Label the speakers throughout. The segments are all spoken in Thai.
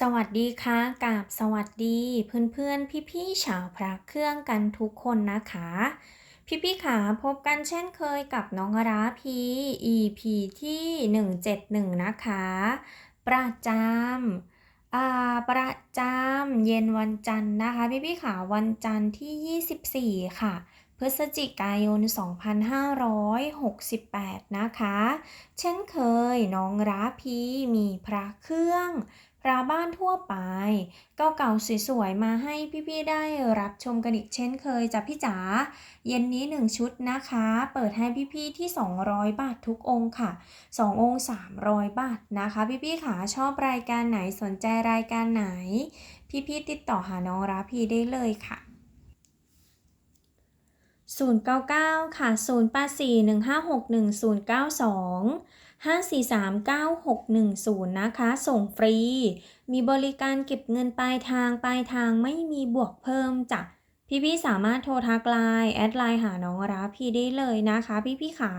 Speaker 1: สวัสดีค่ะกับสวัสดีเพื่อนๆพี่ๆชาวพระเครื่องกันทุกคนนะคะ พี่ๆขาพบกันเช่นเคยกับน้องราพี EP ที่ 171 นะคะ ประจำอ่าประจำเย็นวันจันทร์นะคะ พี่ๆขาวันจันทร์ที่ 24 ค่ะพฤศจิกายน 2568 นะคะ เช่นเคยน้องราพีมีพระเครื่อง ระบ้านทั่วไปเก่าๆสวยๆมาให้พี่ๆได้รับชมกันอีกเช่นเคยจ้ะพี่จ๋าเย็นนี้ 1 ชุดนะคะ เปิดให้พี่ๆที่ 200 บาททุกองค์ค่ะ 2 องค์ 300 บาทนะคะ พี่ๆขาชอบรายการไหนสนใจรายการไหน พี่ๆติดต่อหาน้องราพีได้เลยค่ะ099 ค่ะ 0841561092 5439610 นะคะ ส่งฟรี มีบริการเก็บเงินปลายทางปลายทางไม่มีบวกเพิ่มจ้ะพี่ๆสามารถโทรทักไลน์แอดไลน์หาน้องรับพี่ได้เลยนะคะ พี่ๆขา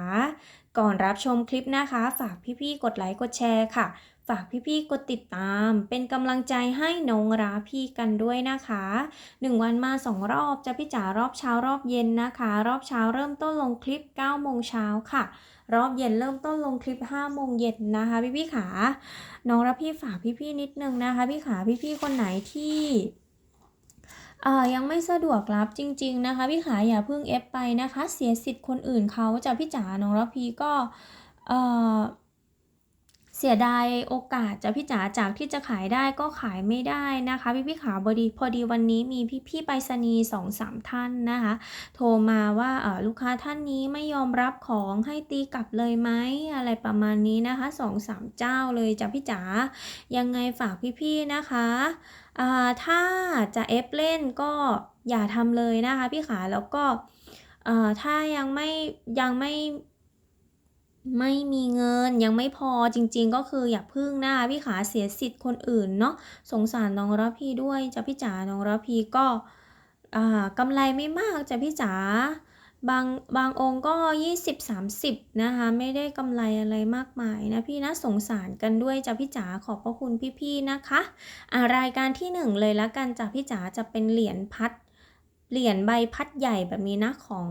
Speaker 1: ก่อนรับชมคลิปนะคะ ฝากพี่ๆกดไลค์กดแชร์ค่ะ ฝากพี่ๆกดติดตาม เป็นกำลังใจให้น้องราพี่กันด้วยนะคะ 1 วันมา 2 รอบจะพี่จ๋ารอบเช้ารอบเย็นนะคะ รอบเช้าเริ่มต้นลงคลิป9โมงเช้าค่ะ รอบเย็นเริ่มต้นลงคลิป5โมงเย็นนะคะพี่พี่ขาน้องรับพี่ฝากพี่พี่นิดนึงนะคะพี่ขาพี่พี่คนไหนที่อ่ายังไม่สะดวกรับจริง ๆ นะคะพี่ขาอย่าเพิ่งเอฟไปนะคะ เสียสิทธิ์คนอื่นเขาจะพี่จ๋าน้องรับพีก็เอ่อ เสียดายโอกาสจะพี่จ๋าจากที่จะขายได้ก็ขายไม่ได้นะคะ พี่พี่ขาพอดีพอดีวันนี้มีพี่พี่ไปรษณีย์สองสามท่านนะคะ โทรมาว่าเออลูกค้าท่านนี้ไม่ยอมรับของให้ตีกลับเลยไหมอะไรประมาณนี้นะคะสองสามเจ้าเลยจ้ะพี่จ๋ายังไงฝากพี่ๆนะคะอ่าถ้าจะเอฟเล่นก็อย่าทำเลยนะคะพี่ขาแล้วก็อ่อถ้ายังไม่ยังไม่ ไม่มีเงินยังไม่พอจริง ๆ ก็คืออย่าพึ่งนะคะพี่ขาเสียสิทธิ์คนอื่นเนาะสงสารน้องรพีด้วยจ้ะพี่จ๋าน้องรพีก็อ่ากำไรไม่มากจ้ะพี่จ๋าบางบางองค์ก็ 20-30 นะคะไม่ได้กำไรอะไรมากมายนะพี่นะสงสารกันด้วยจ้ะพี่จ๋าขอบพระคุณพี่ๆนะคะอ่ารายการที่หนึ่งเลยละกันจ้ะพี่จ๋าจะเป็นเหรียญพัดเหรียญใบพัดใหญ่แบบนี้นะของ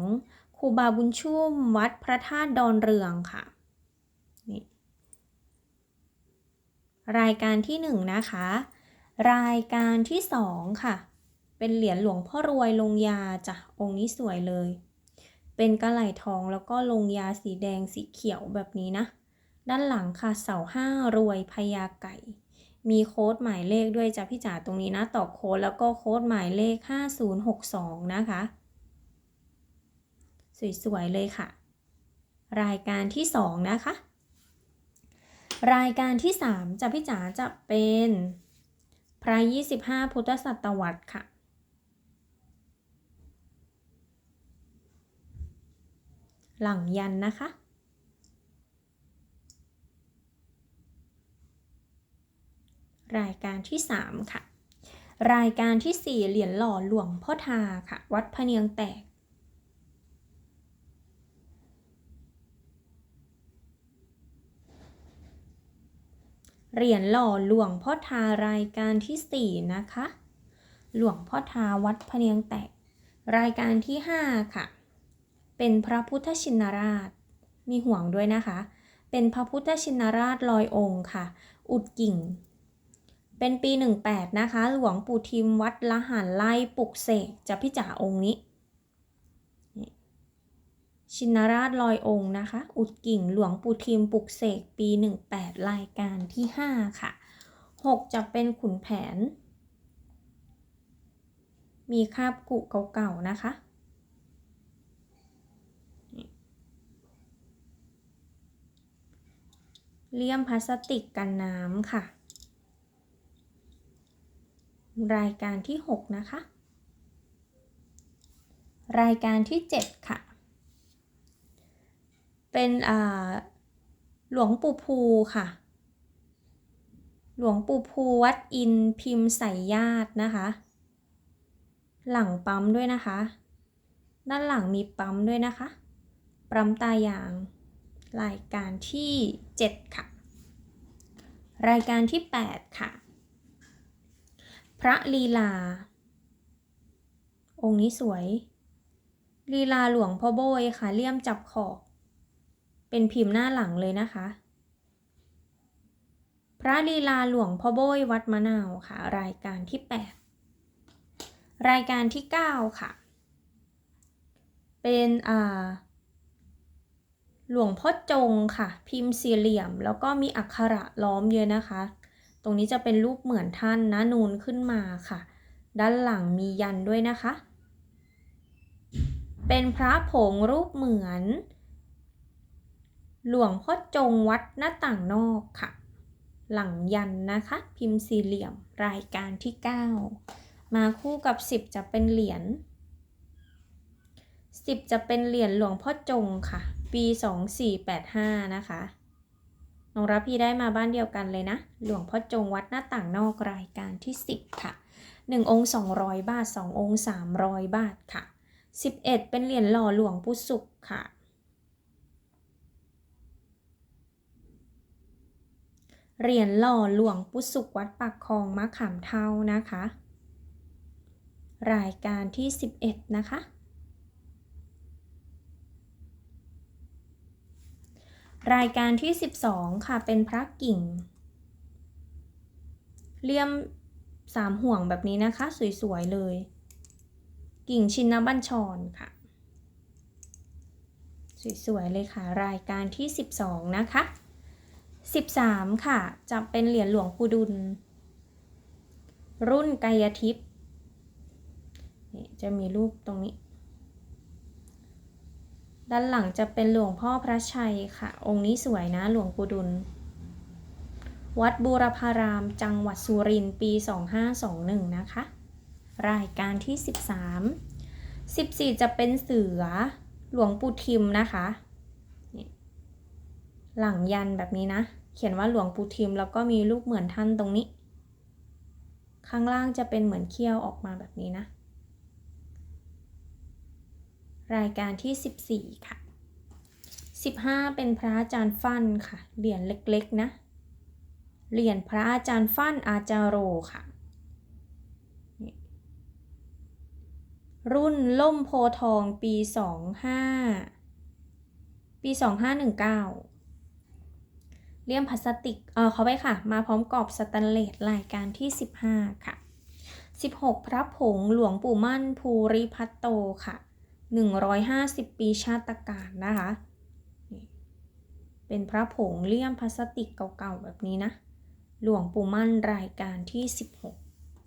Speaker 1: รูบาบุญชุ่มวัดพระธาตุดอนเรืองค่ะนี่รายการที่หนึ่งนะคะ รายการที่สองค่ะ เป็นเหรียญหลวงพ่อรวยลงยาจ้ะองค์นี้สวยเลย เป็นกระไหลทองแล้วก็ลงยาสีแดงสีเขียวแบบนี้นะ ด้านหลังค่ะเสาห้ารวยพญาไก่ มีโค้ดหมายเลขด้วยจ้ะพี่จ๋าตรงนี้นะต่อโค้ดแล้วก็โค้ดหมายเลข 5062 นะคะ สวย ๆ เลยค่ะ รายการที่สองนะคะ รายการที่ 3จะพี่จ๋าจะเป็นพระ25 พุทธศตวรรษค่ะ หลังยันนะคะรายการที่ 3 ค่ะ รายการที่ 4 เหรียญหล่อหลวงพ่อทาค่ะ วัดพะเนียงแตก เหรียญหล่อหลวงพ่อทารายการที่ 4 นะคะ หลวงพ่อทาวัดพะเนียงแตก รายการที่ 5 ค่ะ เป็นพระพุทธชินราช มีห่วงด้วยนะคะ เป็นพระพุทธชินราชลอยองค์ค่ะ อุดกิ่ง เป็นปี 18 นะคะ หลวงปู่ทิมวัดละหันไล่ปลุกเสกจะพิจาองค์นี้ ชินราชลอยองค์นะคะ อุดกิ่งหลวงปู่ทิมปลุกเสกปี 18 รายการที่ 5 ค่ะ 6 จะเป็นขุนแผน มีคาบกุเก่าๆนะคะเลี่ยมพลาสติกกันน้ำค่ะ รายการที่ 6 นะคะ รายการที่ 7 ค่ะ เป็นหลวงปู่ภูค่ะ หลวงปู่ภูวัดอินพิมพ์ใส่ญาตินะคะ หลังปั๊มด้วยนะคะ ด้านหลังมีปั๊มด้วยนะคะ ปั๊มตายาง รายการที่ 7 ค่ะ รายการที่ 8 ค่ะ พระลีลา องค์นี้สวยลีลาหลวงพ่อโบยค่ะเลี่ยมจับขอบ เป็นพิมพ์หน้าหลังเลยนะคะ พระลีลาหลวงพ่อโบยวัดมะนาวค่ะ รายการที่ 8 รายการที่ 9 ค่ะ เป็นอ่าหลวงพ่อจงค่ะ พิมพ์สี่เหลี่ยม แล้วก็มีอักขระล้อมเยอะนะคะ ตรงนี้จะเป็นรูปเหมือนท่านนะนูนขึ้นมาค่ะ ด้านหลังมียันด้วยนะคะ เป็นพระผงรูปเหมือน หลวงพ่อจงวัดหน้าต่างนอกค่ะ หลังยันนะคะ พิมพ์สี่เหลี่ยมรายการที่ 9 มาคู่กับ 10 จะเป็นเหรียญ10 จะเป็นเหรียญหลวงพ่อจงค่ะ ปี 2485 นะคะน้องรับพี่ได้มาบ้านเดียวกันเลยนะ หลวงพ่อจงวัดหน้าต่างนอกรายการที่ 10 ค่ะ 1 องค์ 200 บาท 2 องค์ 300 บาทค่ะ 11 เป็นเหรียญหล่อหลวงปู่สุขค่ะ เหรียญหล่อหลวงปู่สุวัดปากคลองมะขามเท่านะคะ รายการที่ 11 นะคะ รายการที่ 12 ค่ะเป็นพระกิ่ง เลี่ยมสามห่วงแบบนี้นะคะ สวย ๆ เลย กิ่งชินบัญชรค่ะ สวย ๆ เลยค่ะ รายการที่ 12 นะคะ 13 ค่ะ จะเป็นเหรียญหลวงปู่ดุล รุ่นกายทิพย์นี่จะมีรูปตรงนี้ ด้านหลังจะเป็นหลวงพ่อพระชัยค่ะ องค์นี้สวยนะหลวงปู่ดุล วัดบูรพารามจังหวัดสุรินทร์ปี 2521 นะคะ รายการที่ 13 14 จะเป็นเสือหลวงปู่ทิมนะคะ หลังยันแบบนี้นะ เขียนว่าหลวงปู่ทิมแล้วก็มีรูปเหมือนท่านตรงนี้ ข้างล่างจะเป็นเหมือนเขี้ยวออกมาแบบนี้นะ รายการที่ 14 ค่ะ 15 เป็นพระอาจารย์ฟั่นค่ะ เหรียญเล็กๆนะ เหรียญพระอาจารย์ฟั่นอาจารโรค่ะรุ่นล่มโพทองปี 25 ปี 2519 เลี่ยมพลาสติก เออเขาไปค่ะ มาพร้อมกรอบสแตนเลสรายการที่ 15 ค่ะ 16 พระผงหลวงปู่มั่นภูริพัตโตค่ะ 150 ปีชาติการนะคะ เป็นพระผงเลี่ยมพลาสติกเก่าๆ แบบนี้นะ หลวงปู่มั่นรายการที่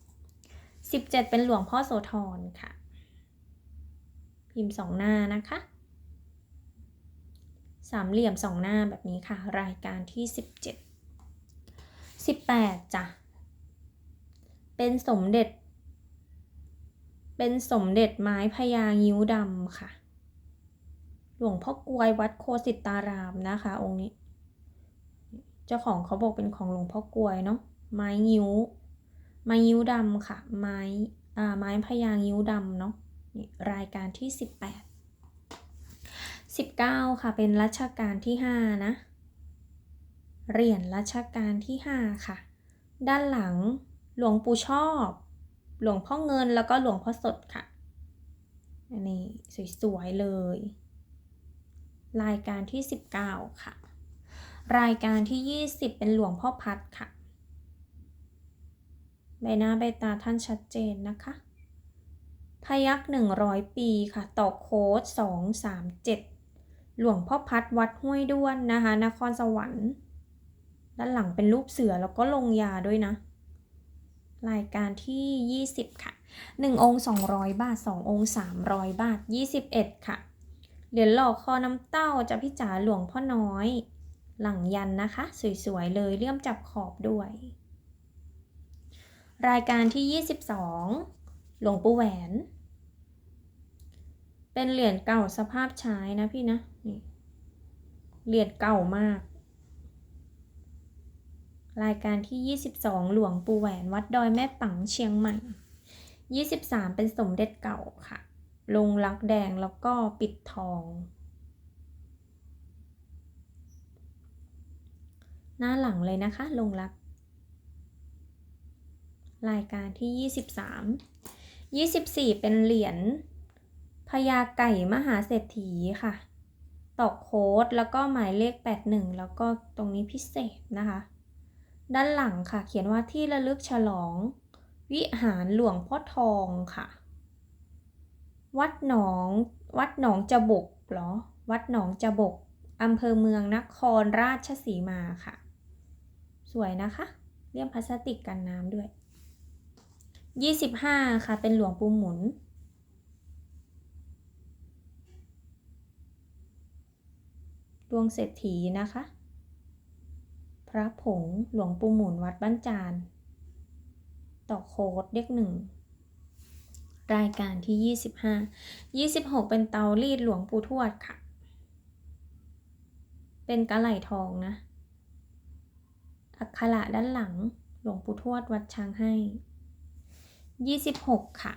Speaker 1: 16 17 เป็นหลวงพ่อโสธรค่ะ พิมพ์สองหน้านะคะ สามเหลี่ยมสองหน้าแบบนี้ค่ะ รายการที่ 17 18จ้ะเป็นสมเด็จ เป็นสมเด็จไม้พญางิ้วดำค่ะ หลวงพ่อกลวยวัดโคสิตารามนะคะ องค์นี้ เจ้าของเขาบอกเป็นของหลวงพ่อกลวยเนาะไม้งิ้ว ไม้งิ้วดำค่ะ ไม้อ่าไม้พญางิ้วดำเนาะนี่รายการที่ 18 19 ค่ะ เป็นรัชกาลที่ 5 นะ เหรียญรัชกาลที่ 5 ค่ะ ด้านหลังหลวงปู่ชอบ หลวงพ่อเงินแล้วก็หลวงพ่อสดค่ะ อันนี้สวยๆเลย รายการที่ 19 ค่ะ รายการที่ 20 เป็นหลวงพ่อพัดค่ะ ใบหน้าใบตาท่านชัดเจนนะคะพยักหนึ่งร้อยปีค่ะ ต่อโค้ดสองสามเจ็ด หลวงพ่อพัดวัดห้วยด้วนนะคะ นครสวรรค์ ด้านหลังเป็นรูปเสือแล้วก็ลงยาด้วยนะ รายการที่ 20 ค่ะ 1 องค์ 200 บาท 2 องค์ 300 บาท 21 ค่ะ เหรียญหล่อคอน้ำเต้าจะพิจาหลวงพ่อน้อย หลังยันนะคะ สวยๆ เลยเลี่ยมจับขอบด้วย รายการที่ 22 หลวงปู่แหวนเป็นเหรียญเก่าสภาพใช้นะพี่นะ นี่เหรียญเก่ามาก รายการที่ 22 หลวงปู่แหวนวัดดอยแม่ปังเชียงใหม่ 23 เป็นสมเด็จเก่าค่ะ ลงลักแดงแล้วก็ปิดทองหน้าหลังเลยนะคะ ลงลัก รายการที่ 23 24 เป็นเหรียญพญาไก่มหาเศรษฐีค่ะ ตอกโค้ดแล้วก็หมายเลข 81 แล้วก็ตรงนี้พิเศษนะคะ ด้านหลังค่ะ เขียนว่าที่ระลึกฉลอง วิหารหลวงพ่อทองค่ะ วัดหนอง วัดหนองจบกเหรอ วัดหนองจบกอำเภอเมืองนครราชสีมาค่ะ สวยนะคะ เลี่ยมพลาสติกกันน้ำด้วย 25 ค่ะ เป็นหลวงปู่หมุน วงเศรษฐีนะคะ พระผงหลวงปู่หมุนวัดบ้านจาน ต่อโค้ดเลขหนึ่งรายการที่ 25 26 เป็นเตารีดหลวงปู่ทวดค่ะ เป็นกระไหลทองนะ อักขระด้านหลังหลวงปู่ทวดวัดช้างให้ 26 ค่ะ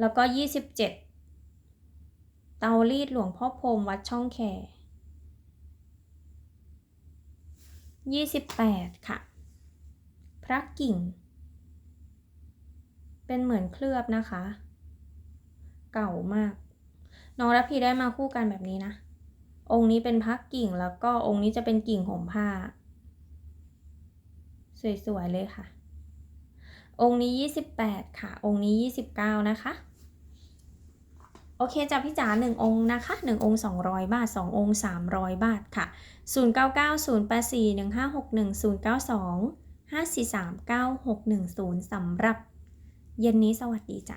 Speaker 1: แล้วก็ 27 เตารีดหลวงพ่อพรมวัดช่องแค 28 ค่ะ พระกิ่ง เป็นเหมือนเคลือบนะคะ เก่ามาก น้องรับพีได้มาคู่กันแบบนี้นะ องค์นี้เป็นพระกิ่งแล้วก็องค์นี้จะเป็นกิ่งห่มผ้า สวยๆเลยค่ะ องค์นี้ 28 ค่ะ องค์นี้ 29 นะคะ เคจ้ะพี่จ๋า1องค์นะคะ1องค์200 บาท 2 องค์ 300 บาทค่ะ 0990841561 092 5439610สำหรับเย็นนี้สวัสดีจ้ะ